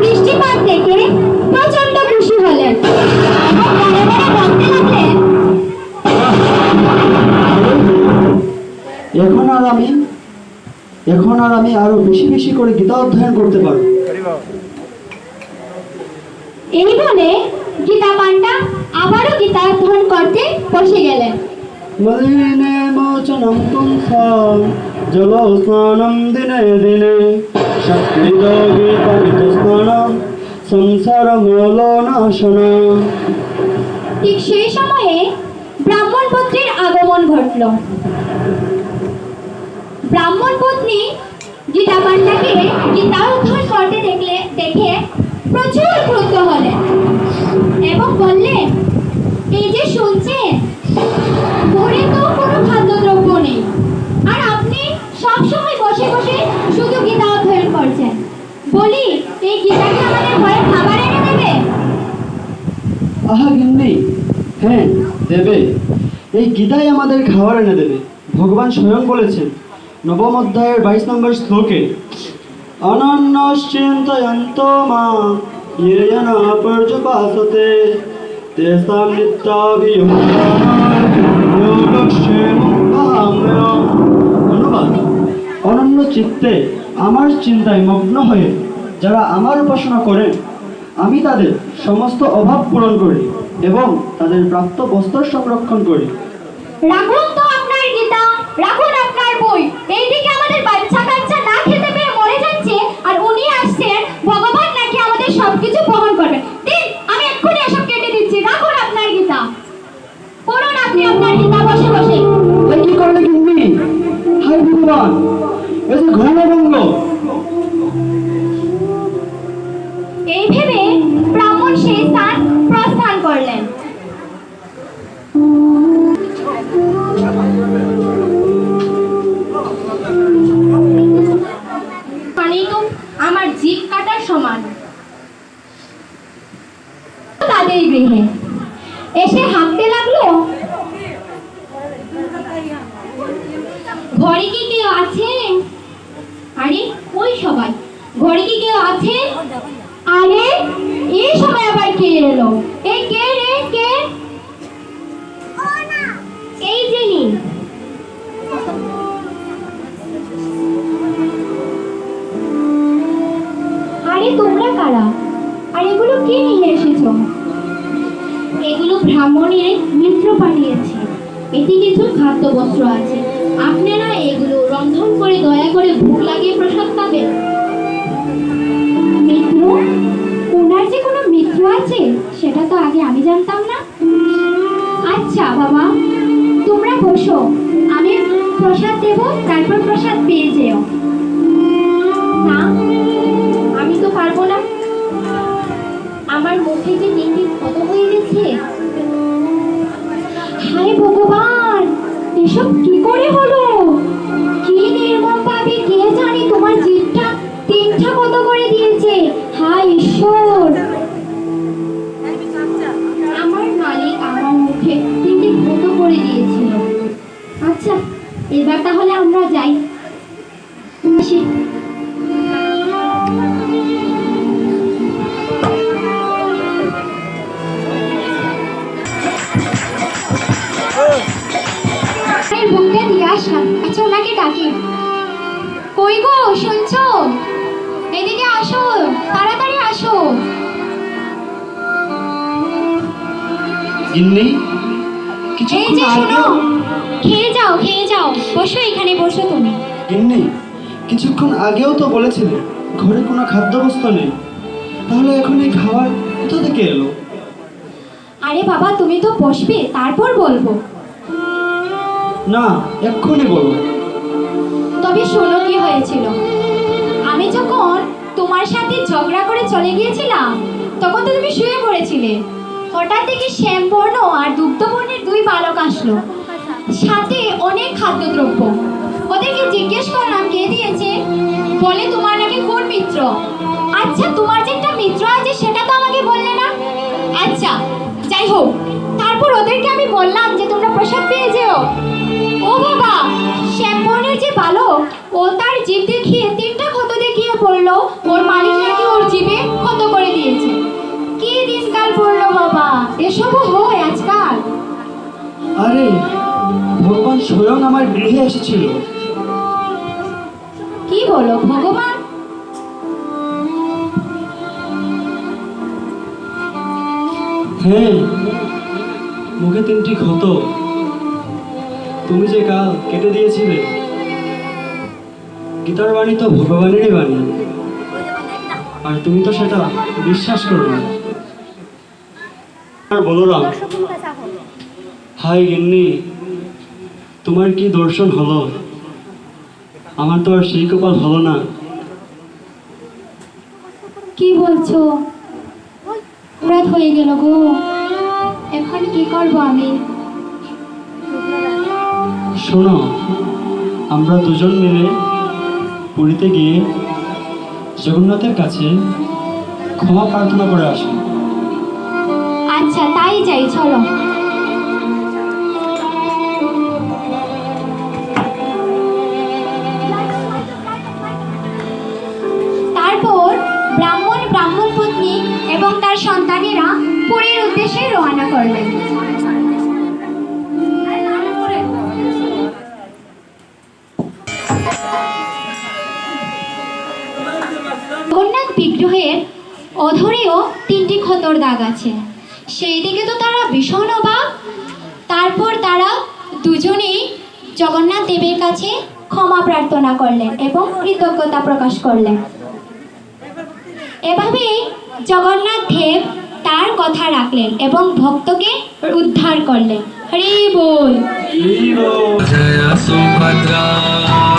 বৃষ্টিপাত দেখে প্রচণ্ড খুশি হলেন। এবং মনে মনে বলতে লাগলেন এখন আর আমি এখন আর আমি আরও বেশি বেশি করে গীতা অধ্যয়ন করতে পারব। এই বলে গীতা পান্ডা আবারও গীতা অধ্যয়ন করতে বসে গেলেন। মলিনে মোচনম পুংসাম জলস্নানম দিনে দিনে শক্তিদগীতমিত স্নানম সংসার মূল নাশনম ঠিক সেই সময়ে ব্রাহ্মণ পত্নীর আগমন ঘটল। ব্রাহ্মণ পত্নী গীতা পান্ডাকে গীতা অধ্যয়ন করতে দেখলে, দেখে প্রচুর ক্রুদ্ধ হলেন এবং বললেন এই যে শুনছেন ঘরে তো কোনো খাদ্যদ্রব্য নেই আর আপনি সব সময় বসে বসে শুধু গীতা অধ্যয়ন করছেন আহা হ্যাঁ দেবে। এই গীতাই আমাদের খাবার এনে দেবে, ভগবান স্বয়ং বলেছেন। নবম অধ্যায়ের বাইশ নম্বর শ্লোকে অনন্যশ্চিন্তয়ন্ত মা অনন্য চিত্তে আমার চিন্তায় মগ্ন হয়ে যারা আমার উপাসনা করেন আমি তাদের সমস্ত অভাব পূরণ করি এবং তাদের প্রাপ্ত বস্ত্র সংরক্ষণ করি। রাখুন তো আপনার গীতা রাখুন আপনার বই। এইদিকে আমাদের বাচ্চা কাচ্চা না খেতে পেয়ে মরে যাচ্ছে আর উনি আসছেন ভগবান নাকি আমাদের সবকিছু বহন করবেন দিন আমি এক্ষুনি এসব কেটে দিচ্ছি। রাখুন আপনার গীতা। পড়ুন আপনি আপনার গীতা বসে বসে। কি করলে কিনবি হাই ভগবান এ যে ঘনভঙ্গ ঘরে কি কেউ আছে? আরে ওই সবাই? ঘরে কি কেউ আছে? আরে এই সময় আবার কে এলো? এই কে রে? কে? এই জেনি আরে, তোমরা কারা? আর এগুলো কে নিয়ে এসেছ? এগুলো ব্রাহ্মণের মিত্র পাঠিয়েছে এতে কিছু খাদ্যবস্ত্র আছে। আপনারা এগুলো রন্ধন করে দয়া করে ভোগ লাগিয়ে প্রসাদ পাবেন। মিত্র ওনার যে কোনো মিত্র আছে, সেটা তো আগে আমি জানতাম না। আচ্ছা বাবা, তোমরা বসো। আমি প্রসাদ দেব, তারপর প্রসাদ পেয়ে যেও। না আমি তো পারব না। আমার মুখে যে দিন দিন ক্ষত হয়ে গেছে আসলাম আচ্ছা ওনাকে ডাকি। কই গো শুনছো? এদিকে আসো তাড়াতাড়ি আসো। এই যে শোনো খেয়ে যাও খেয়ে যাও। বসো এখানে বসো তুমি। গিন্নি কিছুক্ষণ আগেও তো বলেছিলে ঘরে কোনো খাদ্যবস্তু নেই। তাহলে এখন এই খাবার কোথা থেকে এলো? আরে বাবা তুমি তো বসবে তারপর বলব। না, এক্ষুনি বলো। তবে শোনো কি হয়েছিল। আমি যখন তোমার সাথে ঝগড়া করে চলে গিয়েছিলাম, তখন তো তুমি শুয়ে পড়েছিলে। হঠাৎ দেখি শ্যামবর্ণ আর দুগ্ধবর্ণের দুই বালক আসলো। সাথে অনেক খাদ্যদ্রব্য। ওদেরকে জিজ্ঞেস করলাম, কে দিয়েছে? বলে, তোমার নাকি কোন মিত্র? আচ্ছা তোমার যে একটা মিত্র আছে, সেটা তো আমাকে বললে না? আচ্ছা যাই হোক, তারপর ওদেরকে আমি বললাম যে তোমরা প্রসাদ পেয়ে যেও। ও বাবা শ্যামবর্ণের যে বালক ও তার জীব দেখিয়ে তিনটা ক্ষত দেখিয়ে বলল ওর মালিক নাকি ওর জীবে ক্ষত করে দিয়েছে। কি দিনকাল পড়ল বাবা এসবও হয় আজকাল। আরে ভগবান স্বয়ং আমার গৃহে এসেছিল। কি বলো ভগবান? হ্যাঁ মুখে তিনটি ক্ষত। তুমি যে কাল কেটে দিয়েছিলে, গীতার বাণী তো ভগবানেরই বাণী। আর তুমি তো সেটা বিশ্বাস করো না। আর বলরাম হাই গিন্নি, তোমার কি দর্শন হলো? আমার তো আর সেই কপাল হলো না। কি বলছো? রাত হয়ে গেল গো। এখন কি করব আমি? শোনো, আমরা দুজন মিলে পুরীতে গিয়ে জগন্নাথের কাছে ক্ষমা প্রার্থনা করে আসি। আচ্ছা তাই যাই চলো। দাগ আছে। সেই দিকে তো তারা ভীষণ অবাক। তারপর তারা দুজনেই জগন্নাথ দেবের কাছে ক্ষমা প্রার্থনা করলেন এবং কৃতজ্ঞতা প্রকাশ করলেন। এভাবেই জগন্নাথ দেব তার কথা রাখলেন এবং ভক্তকে উদ্ধার করলেন। হরি বল। সুভদ্রা।